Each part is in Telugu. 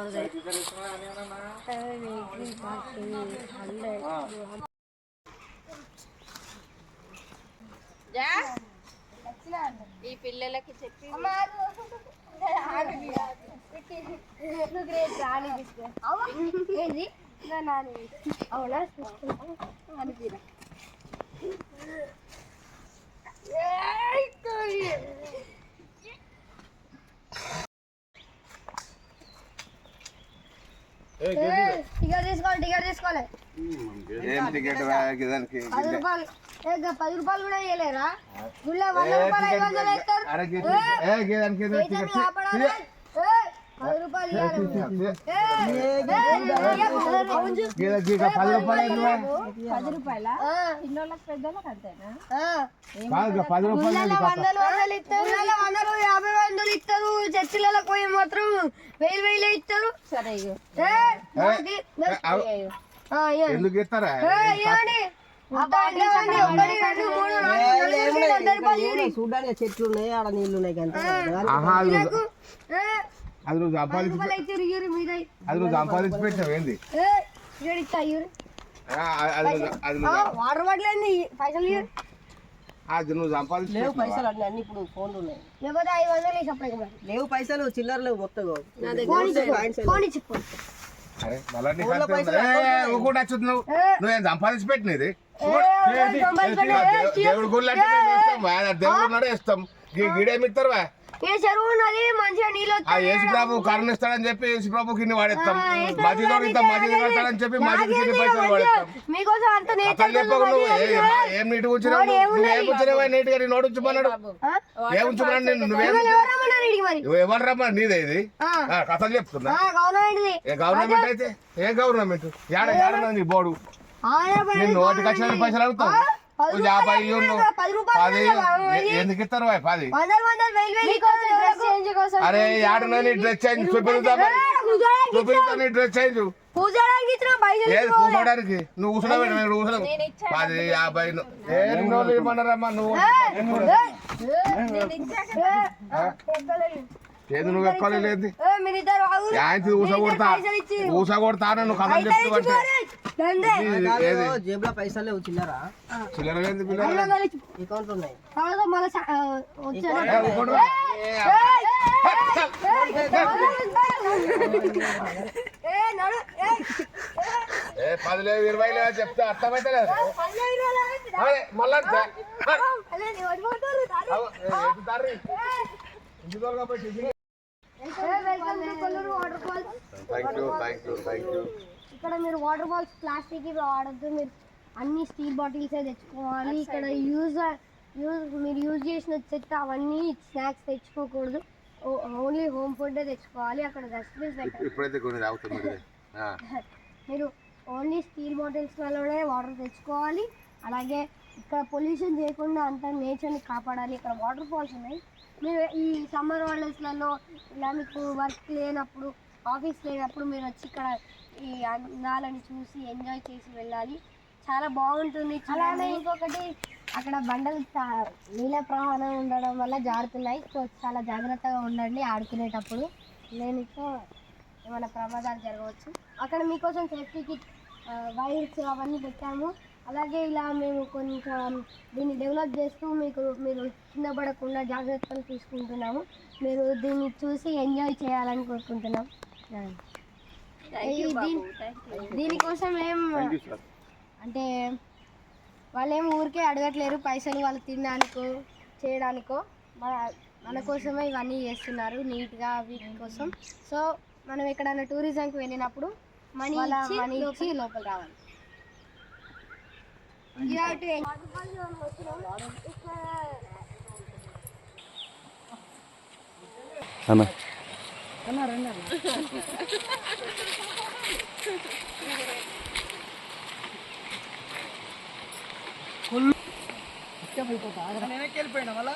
థౌసండ్ హండ్రెడ్ ఈ పిల్లలకి చెప్పి ఏంది అవునా అనిపిరా టికెట్ తీసుకోవాలి టికెట్ తీసుకోవాలి ఏం టికెట్ దానికి పది రూపాయలు ఏ, గా పది రూపాయలు కూడా ఇవ్వలేరా గుళ్ళ వంద రూపాయలు ఐదు వందలు ఇస్తారు పది రూపాయలు పది రూపాయలు చిన్నోళ్ళకి పెద్దోళ్ళకి అంతేనా పది రూపాయలు? వందలు యాభై వందలు ఇస్తారు చర్చిలలో పోయి మాత్రం వేలు వేలు ఇస్తారు సరే. ఎందుకు ఇస్తారా చెట్లు ఉన్నాయి ఆడ నీళ్ళు ఉన్నాయి అది నువ్వు- సంపాదించి అది నువ్వు సంపాదించి పెట్టావు ఏంది? వాటర్ పైసలు ఇయ్యరు. అది నువ్వు సంపాదించి లేవు పెట్టినావా? పైసలు అన్ని అన్ని ఇప్పుడు ఫోన్లు ఉన్నాయి లేకపోతే ఐదు వందలు వేసి అప్పుడు మరి లేవు పైసలు చిల్లర లేవు మొత్తం ఫోన్ ఇచ్చి. అరే మళ్ళా ఊరుకుంటూ వచ్చుద్ది నువ్వు. నువ్వేం సంపాదించి పెట్టినది? దేవుడి గుళ్ళు అంటే దేవుడు ఉన్నాడే ఇస్తాం. గీ- గీడేమి ఇస్తారు వా? ఏ చెరువు ఉన్నది? మంచిగా నీళ్ళు ఆ కరుణిస్తాడని చెప్పి వాడేస్తాం. మధ్యలో ఇంత మధ్యలో కడతాడని చెప్పి మధ్యలో కింద నాకేంది పైసలు వాడేస్తాం. మీకోసం అంత నేచర్ చెప్పకు నువ్వు ఏ- నీటి ఉంచినావు? నువ్వు? ఏం ఉంచినావా నేను ఉంచుమన్నాడు. ఏం ఉంచుమన్నాడు నిన్ను నువ్వేం ఎవరు రమ్మా? నీదే ఇది. కథలు చెప్తున్నా. గవర్నమెంట్ అయితే? ఏ గవర్నమెంట్? ఏడ? ఏడ నీ పని నేను నోటికి వచ్చిన పైసలు అడుగుతావు. యాభై పది ఎందుకు ఇస్తారు పది. అరే నీ డ్రెస్ చేంజ్ చూపిస్తా చూపిస్తా నీ డ్రెస్ చేంజ్. కూర్చోడానికి నువ్వు కూర్చున్నావు నేను కూర్చున్నావు పది యాభై ను- ఏ రెండు రోజులు ఇవ్వమన్నారమ్మా నువ్వు? ఏది నువ్వు ఎక్కోలేదు మీరిద్దరు యాంతి ఊస కొడతా ఊస కొడతాను నువ్వు కథలు చెప్తూ అంటే దండే ఏది జేబులో పైసలు లేవు చిల్లర చిల్లర ఇచ్చి అకౌంట్ ఉన్నాయి లేదు ఇరవై లేదు చెప్తే అర్థమైతే లేదు లేదు. మళ్ళా? ఇంటి పోయి tiffin A, welcome to Kolluru waterfalls thank you thank you thank you ఇక్కడ మీరు వాటర్ బాల్స్ ప్లాస్టిక్ ఇవి వాడద్దు మీరు అన్ని స్టీల్ బాటిల్స్ తెచ్చుకోవాలి. ఇక్కడ యూజ్ యూజ్ మీరు యూజ్ చేసిన చెత్త అవన్నీ స్నాక్స్ తెచ్చుకోకూడదు. ఓన్లీ హోమ్ ఫుడ్ తెచ్చుకోవాలి అక్కడ డస్ట్బిన్స్ పెట్టాలి. మీరు. ఓన్లీ స్టీల్ బాటిల్స్లోనే వాటర్ తెచ్చుకోవాలి. అలాగే ఇక్కడ పొల్యూషన్ చేయకుండా అంతా నేచర్ని కాపాడాలి. ఇక్కడ వాటర్ ఫాల్స్ ఉన్నాయి. మీరు ఈ సమ్మర్ హాలిడేస్లలో ఇలా మీకు వర్క్ లేనప్పుడు ఆఫీస్ లేనప్పుడు మీరు వచ్చి ఇక్కడ ఈ అందాలని చూసి ఎంజాయ్ చేసి వెళ్ళాలి. చాలా బాగుంటుంది అలానే ఇంకొకటి అక్కడ బండలు చా- నీళ్ళ ప్రవాహం ఉండడం వల్ల జారుతున్నాయి. సో చాలా జాగ్రత్తగా ఉండండి ఆడుకునేటప్పుడు. లేనితో ఏమైనా ప్రమాదాలు జరగవచ్చు. అక్కడ మీకోసం సేఫ్టీ కిట్ వైర్స్ అవన్నీ పెట్టాము. అలాగే ఇలా మేము కొంచెం దీన్ని డెవలప్ చేస్తూ మీకు మీరు కింద పడకుండా జాగ్రత్తలు తీసుకుంటున్నాము. మీరు దీన్ని చూసి ఎంజాయ్ చేయాలని కోరుకుంటున్నాం. దీనికోసం ఏం అంటే వాళ్ళు ఏం ఊరికే అడగట్లేరు పైసలు వాళ్ళు తినడానికో చేయడానికో. మన మన కోసమే ఇవన్నీ చేస్తున్నారు నీట్గా వీటి కోసం. సో మనం ఎక్కడైనా టూరిజంకి వెళ్ళినప్పుడు మనీ ఇచ్చి మనీ ఇచ్చి లోపల రావాలి. You have to. Anna. Anna, run, Anna. Full. क्या भाई को पागल है मैंने केल पेड़ वाला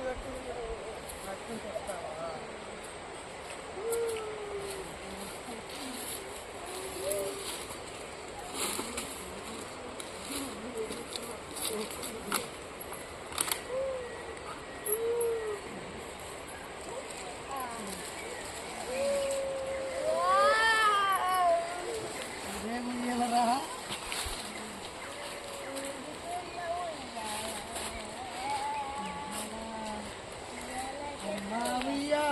వస్తువులు పెట్టుకుని ఇలా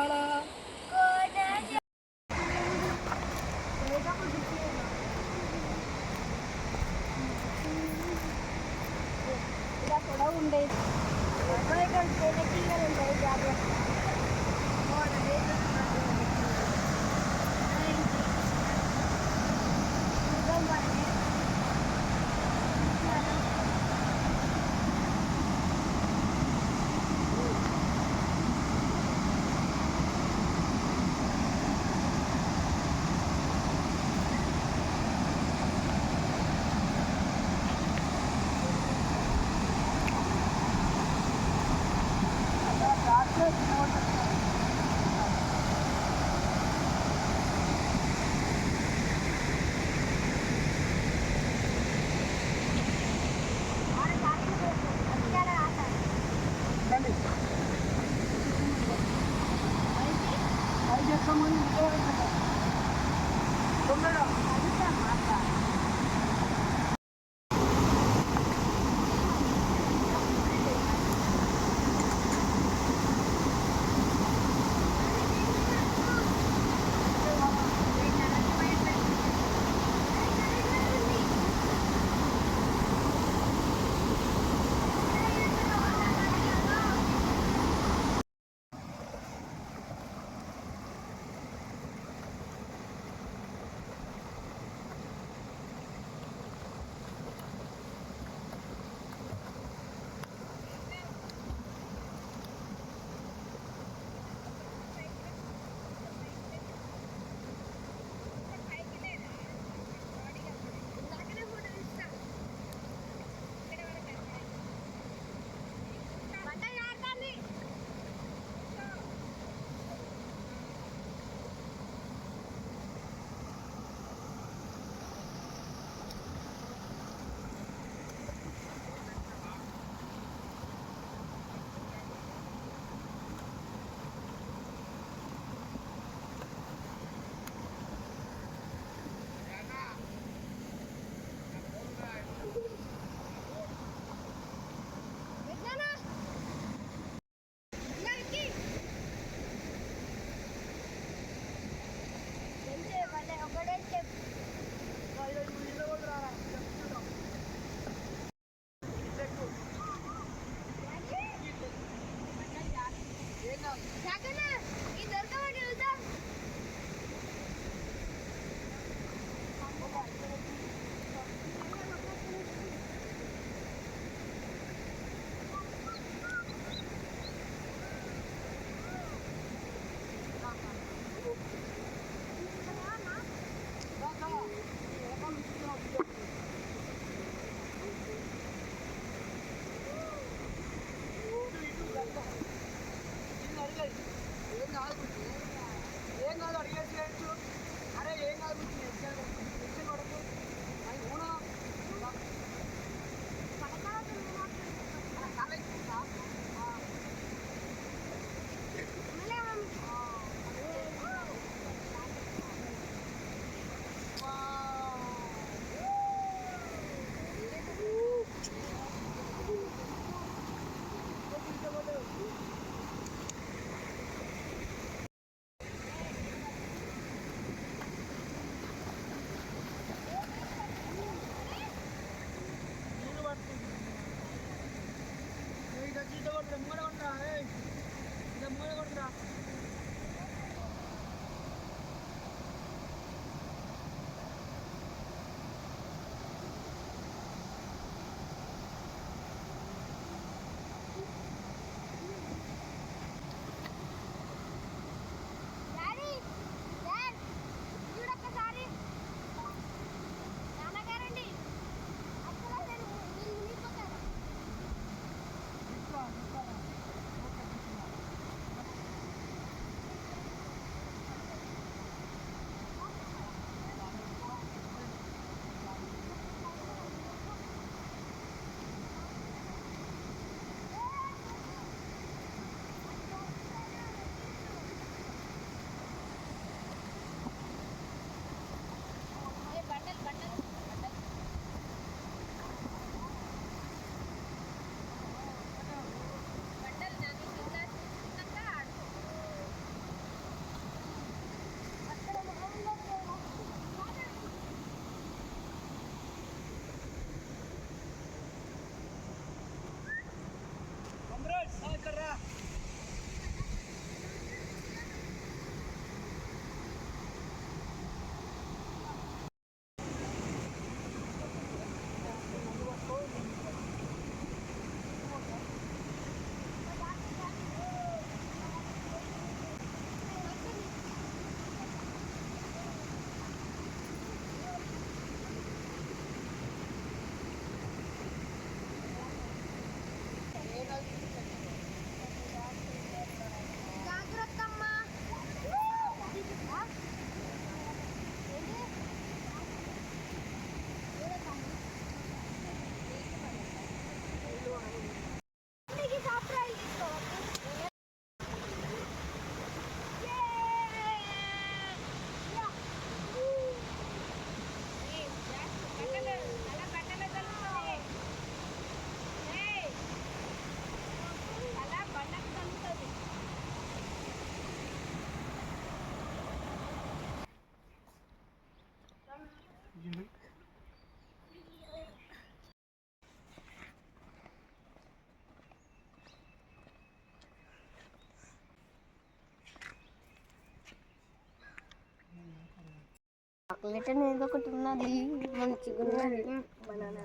చాక్లెట్ అనేది ఒకటి ఉన్నది. మంచిగా ఉన్నది. Banana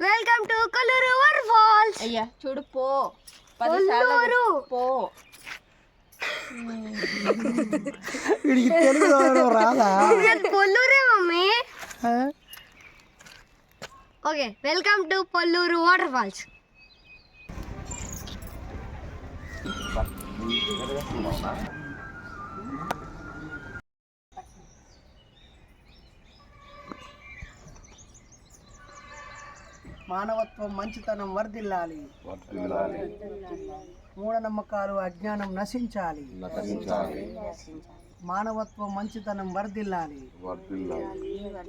welcome to Kolluru waterfalls అయ్యా చూడు పో. పది పో. వీడికి తెలుగు రాదా? పొల్లూరే mummy. Okay welcome to Polluru waterfalls. మానవత్వం మంచితనం వర్ధిల్లాలి. మూఢనమ్మకాలు అజ్ఞానం నశించాలి. మానవత్వం మంచితనం వర్ధిల్లాలి. ఎర్ర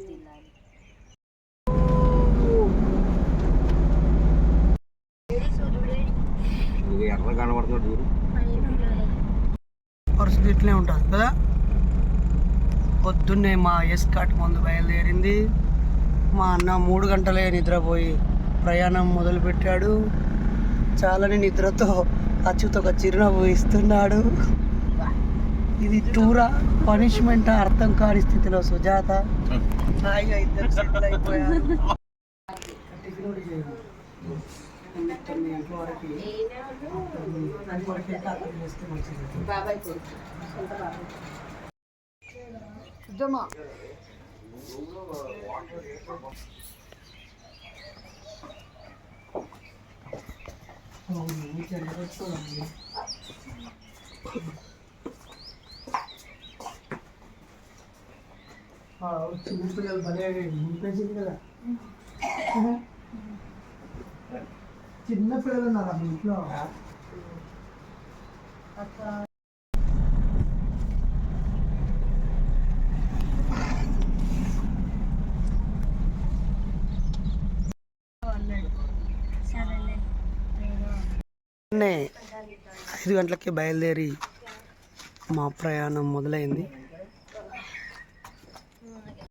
పరిస్థితి ఇట్లే ఉంటుంది కదా. పొద్దున్నే మా ఎస్కాట్ ముందు బయలుదేరింది. మా అన్న మూడు గంటలే నిద్రపోయి ప్రయాణం మొదలుపెట్టాడు. చాలని నిద్రతో అచ్చుతో ఒక చిరునవ్వు ఇస్తున్నాడు. ఇది టూరా? పనిష్మెంట్? అర్థం కాని స్థితిలో సుజాత. హాయిగా ఇద్దరు సెటిల్ అయిపోయారు కూడా చేయము. తొమ్మిది గంటల వరకు అది వరకు తాతలు చేస్తే మంచిది బాబాయ్ కొడుకు సిద్ధమ్మా చిన్నపిల్లలు భలే నింపేసింది కదా చిన్న పిల్లలు ఉన్నారా మీ ఇంట్లో పొద్దున్నే ఐదు గంటలకి బయలుదేరి మా ప్రయాణం మొదలైంది.